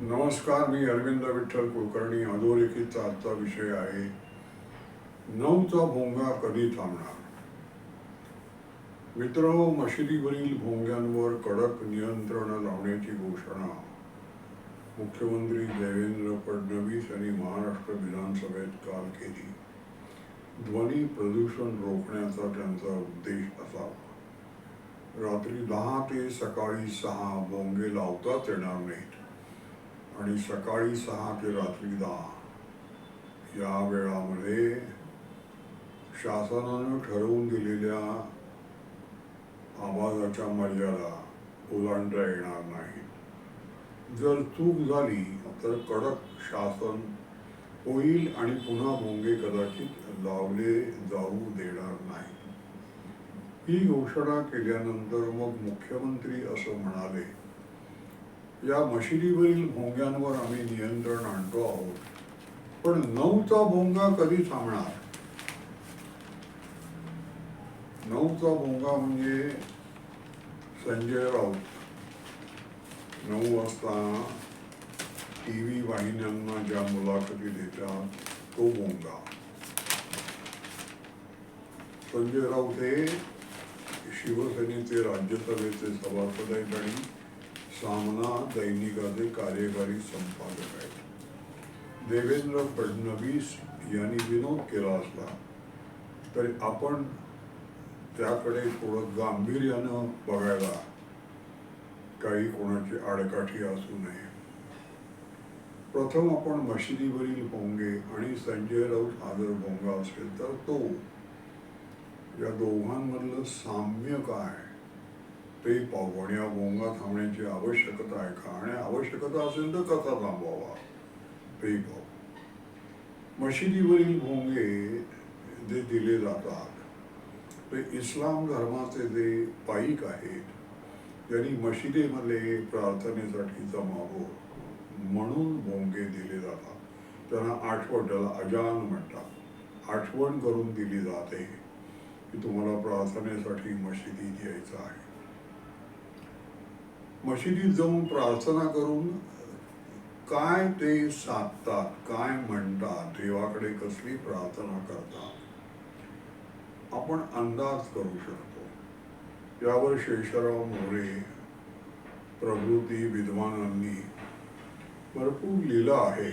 नमस्कार मी अरविंद विठ्ठल कुलकर्णी. अधोरेखितचा आजचा विषय आहे नऊचा भोंगा कधी थांबणार? मित्र मशिदीवरील भोंग्यांवर कडक नियंत्रण लावण्याची घोषणा मुख्यमंत्री देवेंद्र फडणवीस यांनी महाराष्ट्र विधानसभेत काल केली. ध्वनी प्रदूषण रोखण्याचा त्यांचा उद्देश असावा. रात्री दहा ते सकाळी सहा भोंगे लावताच येणार नाहीत. आणि सकाळी सहा ते रात्री दहा या वेळामध्ये शासनानं ठरवून दिलेल्या आवाजाच्या मर्यादा ओलांडता येणार नाही जर चूक झाली तर कडक शासन होईल आणि पुन्हा भोंगे कदाचित लावले जाऊ देणार नाही ही घोषणा केल्यानंतर मग मुख्यमंत्री असं म्हणाले या मशिदीवरील भोंग्यांवर आम्ही नियंत्रण आणतो आहोत. पण नऊचा भोंगा कधी थांबणार? नऊचा भोंगा म्हणजे संजय राऊत. नऊ वाजता टी व्ही वाहिन्यांना ज्या मुलाखती देतात तो भोंगा. संजय राऊत हे शिवसेनेचे राज्यसभेचे सभासद आहेत आणि सामना दैनिकाचे कार्यकारी संपादक आहेत. देवेंद्र फडणवीस यांनी विनोद केला असला तरी आपण त्याकडे थोडं गांभीर्यानं बघायला काही कोणाची आडकाठी असू नये. प्रथम आपण मशिदीवरील भोंगे आणि संजय राऊत आदर भोंगा असेल तर तो या दोघांमधलं साम्य काय? ते पाहू गोंगा या भोंगा थांबण्याची आवश्यकता आहे का आणि आवश्यकता असेल तर कसा थांबवावा ते पाहू मशिदीवरील भोंगे जे दिले जातात ते इस्लाम धर्माचे जे पाईक आहेत त्यांनी मशिदीमध्ये प्रार्थनेसाठी जमावं म्हणून भोंगे दिले जातात त्यांना आठवण त्याला अजान म्हणतात आठवण करून दिली जाते की तुम्हाला प्रार्थनेसाठी मशिदीत यायचं आहे मशिदीत जाऊन प्रार्थना करून काय ते साधतात काय म्हणतात देवाकडे कसली प्रार्थना करतात आपण अंदाज करू शकतो. यावर शेषराव मोरे प्रभृती विद्वानांनी भरपूर लिहिलं आहे.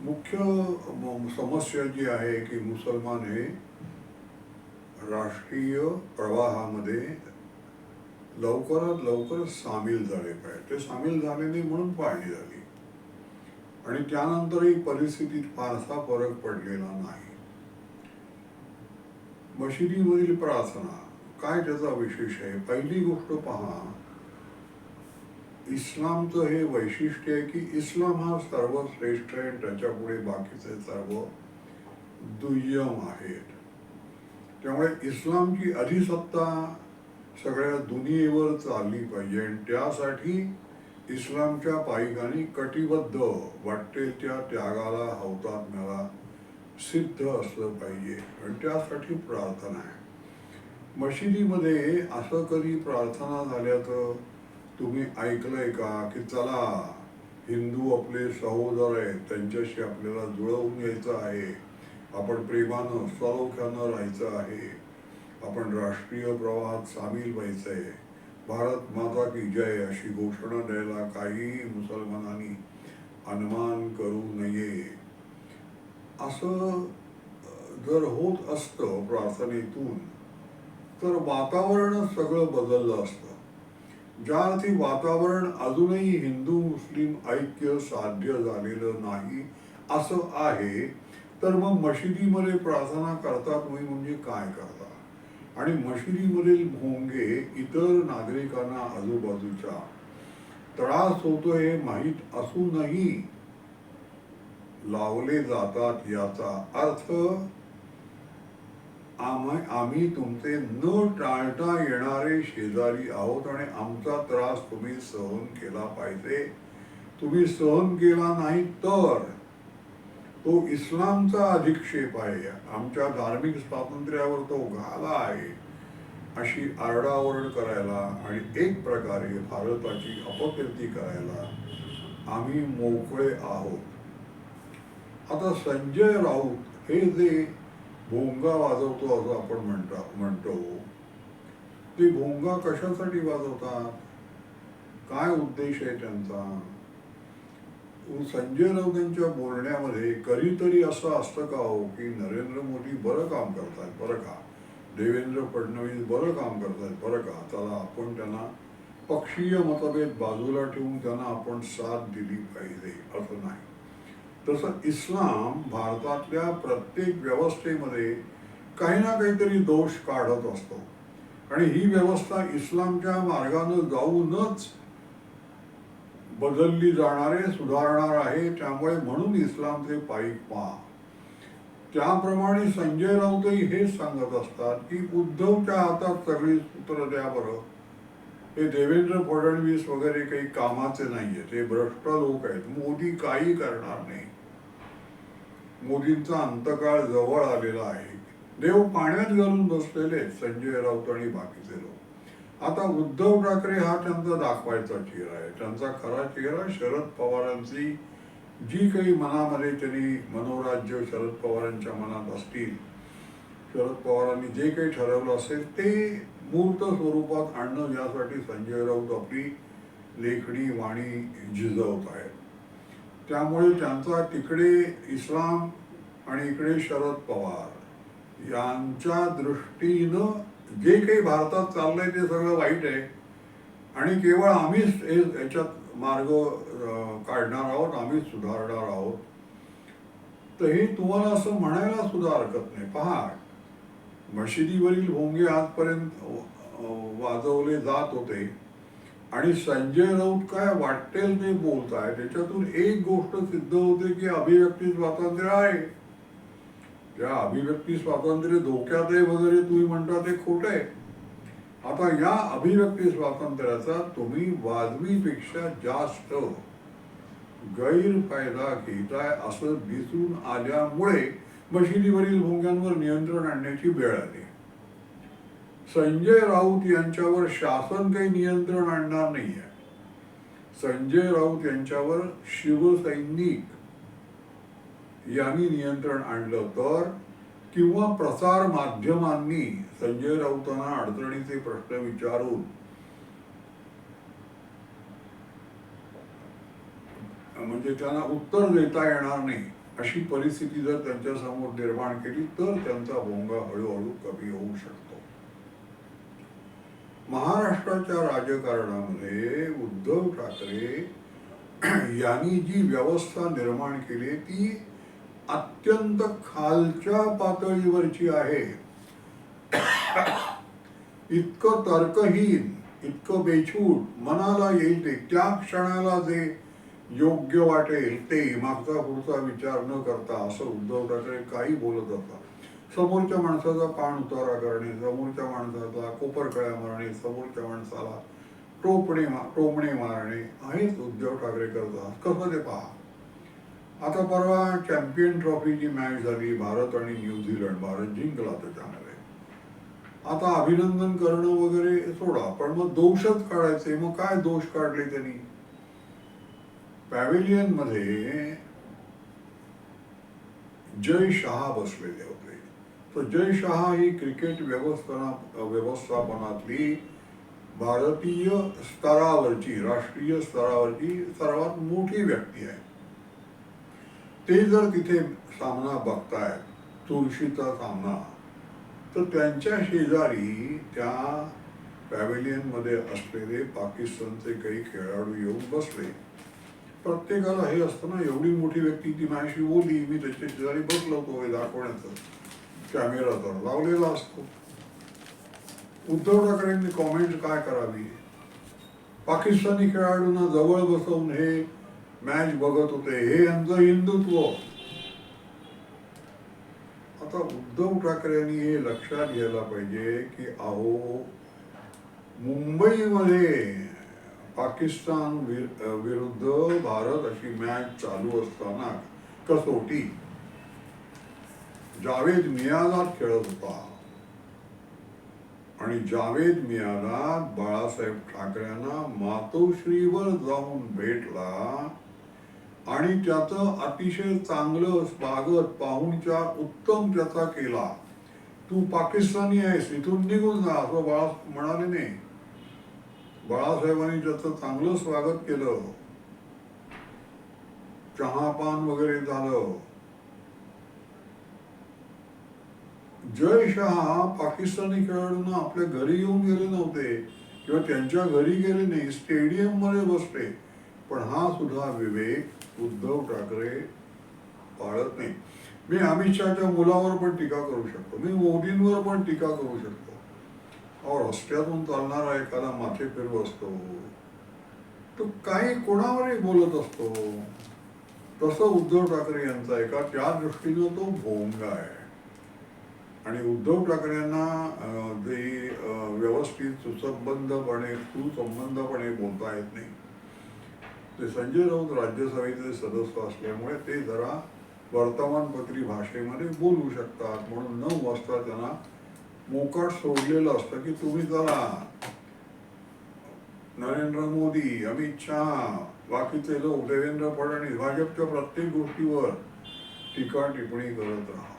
मुख्य समस्या जी आहे की मुसलमान हे राष्ट्रीय प्रवाहामध्ये लवकरात लवकर सामील झाले पाहिजे. ते सामील झाले नाही म्हणून पाळणी झाली आणि त्यानंतरही परिस्थितीत फारसा फरक पडलेला नाही. मशिदीमधील प्रार्थना काय त्याचा विशेष आहे? पहिली गोष्ट पहा. इस्लामचं हे वैशिष्ट्य आहे की इस्लाम हा सर्वश्रेष्ठ आहे त्याच्या त्याच्यापुढे बाकीचे सर्व दुय्यम आहेत. त्यामुळे इस्लामची अधिसत्ता सगळ्या दुनियेवर चालली पाहिजे. आणि त्यासाठी इस्लामच्या पायिकांनी कटिबद्ध वाटेल त्या त्यागाला हौतात्म्याला सिद्ध असलं पाहिजे. आणि त्यासाठी प्रार्थना आहे. मशिदीमध्ये असं कधी प्रार्थना झाल्याचं तुम्ही ऐकलंय का? की चला हिंदू आपले सहोदर आहेत त्यांच्याशी आपल्याला जुळवून घ्यायचं आहे. आपण प्रेमानं सलोख्यानं राहायचं आहे. आपण राष्ट्रीय प्रवाहात सामील व्हायचं आहे भारत माता की जय अशी घोषणा द्यायला काहीही मुसलमानांनी अनुमान करू नये. असं जर होत असतं प्रार्थनेतून तर वातावरण सगळं बदललं असतं. ज्या अर्थी वातावरण अजूनही हिंदू मुस्लिम ऐक्य साध्य झालेलं नाही असं आहे तर मग मशिदीमध्ये प्रार्थना करता तुम्ही म्हणजे काय करता आणि मशिदीमधील भोंगे इतर नागरिकांना आजूबाजूच्या त्रास होतो हे माहीत असूनही लावले जातात याचा अर्थ आम्ही आम्ही तुमचे न टाळता येणारे शेजारी आहोत आणि आमचा त्रास तुम्ही सहन केला पाहिजे. तुम्ही सहन केला नाही तर तो इस्लामचा अधिक्षेप आहे. आमच्या धार्मिक स्वातंत्र्यावर तो घाला आहे. अशी आरडाओरड करायला आणि एक प्रकारे भारताची अपकृती करायला आम्ही मोकळे आहोत. आता संजय राऊत हे जे भोंगा वाजवतो असं आपण म्हणता म्हणतो ते भोंगा कशासाठी वाजवतात? काय उद्देश आहे त्यांचा? संजय राऊत यांच्या बोलण्यामध्ये कधीतरी असं असतं का हो की नरेंद्र मोदी बरं काम करतात बरं का देवेंद्र फडणवीस बरं काम करतात बरं का त्याला आपण त्यांना पक्षीय मतभेद बाजूला ठेवून त्यांना आपण साथ दिली पाहिजे असं नाही तसं इस्लाम भारतातल्या प्रत्येक व्यवस्थेमध्ये काही ना काहीतरी दोष काढत असतो आणि ही व्यवस्था इस्लामच्या मार्गानं जाऊनच बदलली जाणारे सुधारणार आहे. त्यामुळे म्हणून इस्लामचे पायी पहा. त्याप्रमाणे संजय राऊतही हेच सांगत असतात की उद्धवच्या हातात सगळी सूत्र द्या बरं. हे देवेंद्र फडणवीस वगैरे काही कामाचे नाहीयेत. हे भ्रष्ट लोक आहेत. मोदी काही करणार नाही. मोदींचा अंतकाळ जवळ आलेला आहे. देव पाण्यात घालून बसलेले आहेत संजय राऊत आणि बाकीचे लोक. आता उद्धव ठाकरे हा त्यांचा दाखवायचा चेहरा आहे. त्यांचा खरा चेहरा शरद पवारांची जी काही मनामध्ये त्यांनी मनोराज्य शरद पवारांच्या मनात असतील शरद पवारांनी जे काही ठरवलं असेल ते मूर्त स्वरूपात आणणं यासाठी संजय राऊत आपली लेखणी वाणी झिजवत आहेत. त्यामुळे त्यांचा तिकडे इस्लाम आणि इकडे शरद पवार यांच्या दृष्टीनं जे काही भारतात चाललंय ते सगळं वाईट आहे. आणि केवळ आम्हीच हे याच्यात मार्ग काढणार आहोत आम्हीच सुधारणार आहोत. तर हे तुम्हाला असं म्हणायला सुद्धा हरकत नाही. पहा मशिदीवरील भोंगे आजपर्यंत वाजवले जात होते. आणि संजय राऊत काय वाटेल ते बोलत आहे त्याच्यातून एक गोष्ट सिद्ध होते की अभिव्यक्ती स्वातंत्र्य आहे. त्या अभिव्यक्ती स्वातंत्र्य धोक्यात आहे वगैरे तुम्ही म्हणता ते खोट आहे. आता या अभिव्यक्ती स्वातंत्र्याचा तुम्ही वाजवीपेक्षा जास्त गैरफायदा घेताय असं दिसून आल्यामुळे मशिदीवरील भोंग्यांवर नियंत्रण आणण्याची वेळ आली. संजय राऊत यांच्यावर शासन काही नियंत्रण आणणार नाहीये. संजय राऊत यांच्यावर शिवसैनिक यांनी नियंत्रण आणलं तर किंवा प्रसार माध्यमांनी संजय राऊतांना अडचणीचे प्रश्न विचारून म्हणजे त्यांना उत्तर देता येणार नाही अशी परिस्थिती जर त्यांच्यासमोर निर्माण केली तर त्यांचा भोंगा हळूहळू कमी होऊ शकतो. महाराष्ट्राच्या राजकारणामध्ये उद्धव ठाकरे यांनी जी व्यवस्था निर्माण केली ती अत्यंत खालच्या पातळीवरची आहे. इतकं तर्कहीन इतकं बेछूट मनाला येईल ते त्या क्षणाला जे योग्य वाटेल ते मागचा पुढचा विचार न करता असं उद्धव ठाकरे काही बोलत असतात समोरच्या माणसाचा पाण उतारा करणे समोरच्या माणसाचा कोपरकळ्या मारणे समोरच्या माणसाला टोपणे टोमणे मारणे हेच उद्धव ठाकरे करतात. कसं ते पहा? आता परवा चॅम्पियन ट्रॉफीची मॅच झाली भारत आणि न्यूझीलंड भारत जिंकला त्याच्यामध्ये. आता अभिनंदन करणं वगैरे सोडा पण मग दोषच काढायचे. मग काय दोष काढले त्यांनी? पॅव्हिलियनमध्ये जय शहा बसलेले होते. तर जय शहा ही क्रिकेट व्यवस्थापना व्यवस्थापनातली भारतीय स्तरावरची राष्ट्रीय स्तरावरची सर्वात मोठी व्यक्ती आहे. ते जर तिथे सामना बघतायत तुळशीचा सामना तर त्यांच्या शेजारी त्या पॅव्हेलियनमध्ये असलेले पाकिस्तानचे काही खेळाडू येऊन बसले. प्रत्येकाला हे असतं ना एवढी मोठी व्यक्ती ती माझ्याशी बोली मी त्याच्या शेजारी बसलो होतो हे दाखवण्याचं. कॅमेरा तर लावलेला असतो. उद्धव ठाकरेंनी कॉमेंट काय करावी? पाकिस्तानी खेळाडूंना जवळ बसवून हे मॅच बघत होते हे यांचं हिंदुत्व आता उद्धव ठाकरे यांनी हे लक्षात घ्यायला पाहिजे की अहो मुंबईमध्ये पाकिस्तान विरुद्ध भारत अशी मॅच चालू असताना कसोटी जावेद मियादात खेळत होता आणि जावेद मियादात बाळासाहेब ठाकरेंना मातोश्रीवर जाऊन भेटला आणि त्याचं अतिशय चांगलं स्वागत पाहुणचार उत्तम त्याचा केला. तू पाकिस्तानी आहेस इथून निघून जा असं बाळा म्हणाले नाही बाळासाहेबांनी त्याचं चांगलं स्वागत केलं. चहापान वगैरे झालं. जय शहा पाकिस्तानी खेळाडूंना आपल्या घरी येऊन गेले नव्हते किंवा त्यांच्या घरी गेले नाही स्टेडियममध्ये बसले. पण हा सुद्धा विवेक उद्धव ठाकरे पाळत नाही. मी अमित शहाच्या मुलावर पण टीका करू शकतो. मी मोदींवर पण टीका करू शकतो. अहो रस्त्यातून चालणारा एखादा माथे फिरू असतो. तो काही कोणावरही बोलत असतो. तसं उद्धव ठाकरे यांचा एका त्या दृष्टीनं तो भोंगा आहे. आणि उद्धव ठाकरेंना जे व्यवस्थित सुसंबद्धपणे सुसंबंधपणे बोलता येत नाही. ते संजय राऊत राज्यसभेचे सदस्य असल्यामुळे ते जरा वर्तमानपत्री भाषेमध्ये बोलू शकतात. म्हणून नऊ वाजता त्यांना मोकाट सोडलेलं असतं की तुम्ही चला नरेंद्र मोदी अमित शहा बाकीचे लोक देवेंद्र फडणवीस भाजपच्या प्रत्येक गोष्टीवर टीका टिप्पणी करत राहा.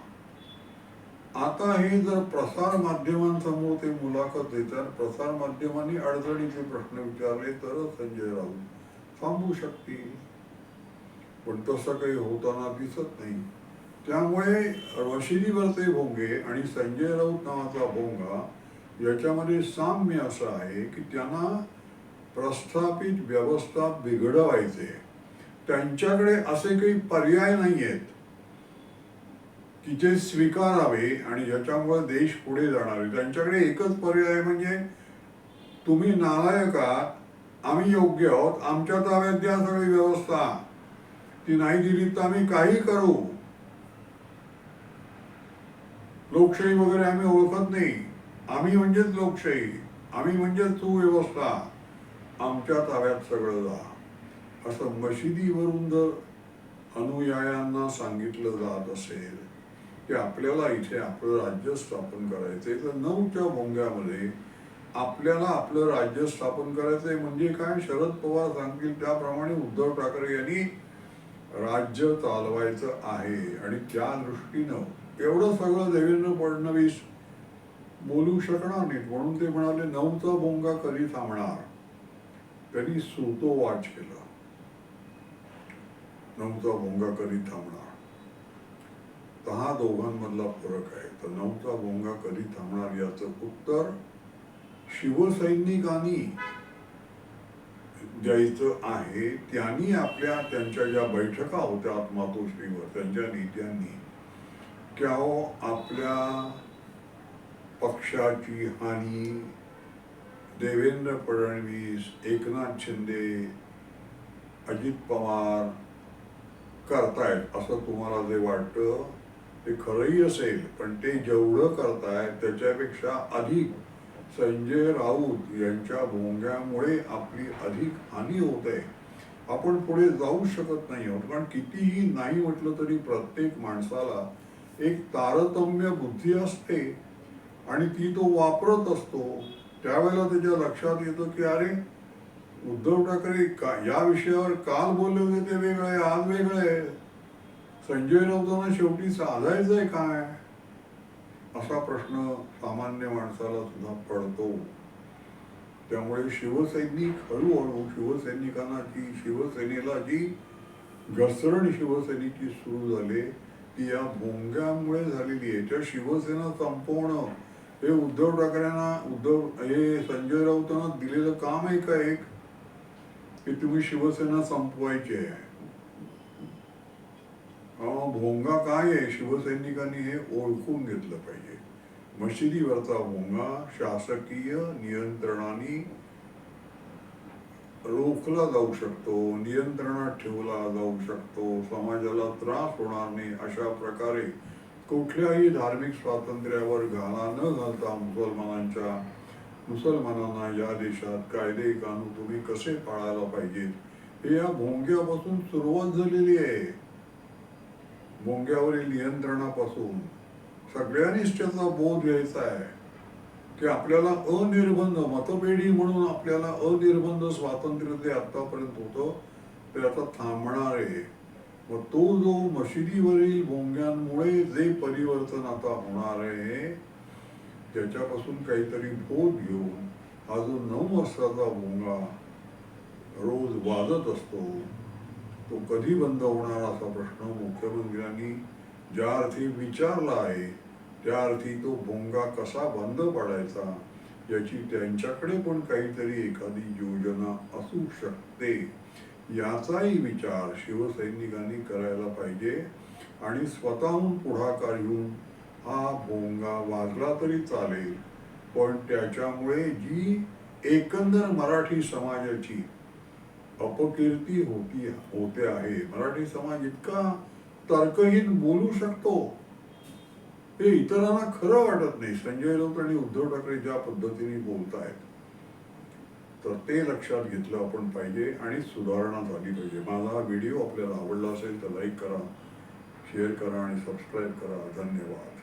आता हे जर प्रसार माध्यमांसमोर ते मुलाखत देतात प्रसार माध्यमांनी अडचणीचे प्रश्न विचारले तरच संजय राऊत थांबू शकतील पण तसं काही होताना दिसत नाही. त्यामुळे रशिदीवरचे भोंगे आणि संजय राऊत नावाचा भोंगा याच्यामध्ये साम्य असं आहे की त्यांना प्रस्थापित व्यवस्था बिघडवायचे. त्यांच्याकडे असे काही पर्याय नाही आहेत की जे स्वीकारावे आणि ज्याच्यामुळे देश पुढे जाणारे त्यांच्याकडे एकच पर्याय म्हणजे तुम्ही नालायक आहात आम्ही योग्य आहोत. आमच्या ताब्यात द्या सगळी व्यवस्था. ती नाही दिली तर आम्ही काही करू. लोकशाही वगैरे आम्ही ओळखत नाही. आम्ही म्हणजेच लोकशाही. आम्ही म्हणजेच व्यवस्था आमच्या ताब्यात सगळं जा. असं मशिदीवरून जर अनुयायांना सांगितलं जात असेल की आपल्याला इथे आपलं राज्य स्थापन करायचं तर नऊच्या भोंग्यामध्ये आपल्याला आपलं राज्य स्थापन करायचंय म्हणजे काय? शरद पवार सांगतील त्याप्रमाणे उद्धव ठाकरे यांनी राज्य चालवायचं आहे. आणि त्या दृष्टीनं एवढं सगळं देवेंद्र फडणवीस बोलू शकणार नाहीत. म्हणून ते म्हणाले नऊचा भोंगा कधी थांबणार? त्यांनी सुतो वाच नऊचा भोंगा कधी थांबणार? तर हा दोघांमधला फरक आहे. तर नऊचा भोंगा कधी थांबणार याचं उत्तर शिवसैनिकांनी द्यायचं आहे त्यांनी आपल्या त्यांच्या ज्या बैठका होत्या मातोश्रीवर त्यांच्या नेत्यांनी त्या आपल्या पक्षाची हानी देवेंद्र फडणवीस एकनाथ शिंदे अजित पवार करतायत असं तुम्हाला जे वाटतं ते खरंही असेल पण ते जेवढं करतायत त्याच्यापेक्षा अधिक संजय राऊत यांच्या भोंग्यामुळे आपली अधिक हानी होत आहे. आपण पुढे जाऊ शकत नाही आहोत. कारण कितीही नाही म्हटलं तरी प्रत्येक माणसाला एक तारतम्य बुद्धी असते आणि ती तो वापरत असतो. त्यावेळेला त्याच्या लक्षात येतं की अरे उद्धव ठाकरे का या विषयावर काल बोलले होते ते वेगळे आहे, आज वेगळे. आहे. संजय राऊतांना शेवटी साधायचंय काय? असा प्रश्न सामान्य माणसाला सुद्धा पडतो. त्यामुळे शिवसैनिक हळूहळू शिवसैनिकांना जी शिवसेनेला जी घसरण शिवसेनेची सुरू झाली ती या भोंग्यामुळे झालेली आहे. त्या शिवसेना संपवणं हे उद्धव ठाकरेंना उद्धव हे संजय राऊतांना दिलेलं काम आहे का एक? की तुम्ही शिवसेना संपवायची आहे. भोंगा काय आहे? शिवसैनिकांनी हे ओळखून घेतलं पाहिजे. मशिदीवरचा मुंगा शासकीय नियंत्रणाने रोखला जाऊ शकतो नियंत्रणात ठेवला जाऊ शकतो समाजाला त्रास होणार नाही अशा प्रकारे कुठल्याही धार्मिक स्वातंत्र्यावर घाला न घालता मुसलमानांच्या मुसलमानांना या देशात कायदे कानून तुम्ही कसे पाळायला पाहिजेत? हे या भोंग्यापासून सुरुवात झालेली आहे. भोंग्यावरील नियंत्रणापासून सगळ्यांनीच त्याचा बोध घ्यायचा आहे. की आपल्याला अनिर्बंध मतपेढी म्हणून आपल्याला अनिर्बंध स्वातंत्र्य जे आतापर्यंत होतं ते आता थांबणार आहे. मग तो जो मशिदीवरील भोंग्यांमुळे जे परिवर्तन आता होणार आहे त्याच्यापासून काहीतरी बोध घेऊन हा जो नऊ वर्षाचा भोंगा रोज वाजत असतो तो कधी बंद होणार असा प्रश्न मुख्यमंत्र्यांनी ज्या अर्थी विचारला आहे त्या अर्थी तो भोंगा कसा बंद पडायचा याची त्यांच्याकडे पण काहीतरी एखादी योजना असू शकते. याचाही विचार शिवसैनिकांनी करायला पाहिजे आणि स्वतःहून पुढाकार घेऊन हा भोंगा वाजला तरी चालेल. पण त्याच्यामुळे जी एकंदर मराठी समाजाची अपकीर्ती होती होते आहे. मराठी समाज इतका तर्कहीन बोलू शकतो. हे इतरांना खरं वाटत नाही. संजय राऊत आणि उद्धव ठाकरे ज्या पद्धतीने बोलतायत तर ते लक्षात घेतलं आपण पाहिजे आणि सुधारणा झाली पाहिजे. माझा हा व्हिडिओ आपल्याला आवडला असेल तर लाईक करा शेअर करा आणि सबस्क्राईब करा. धन्यवाद.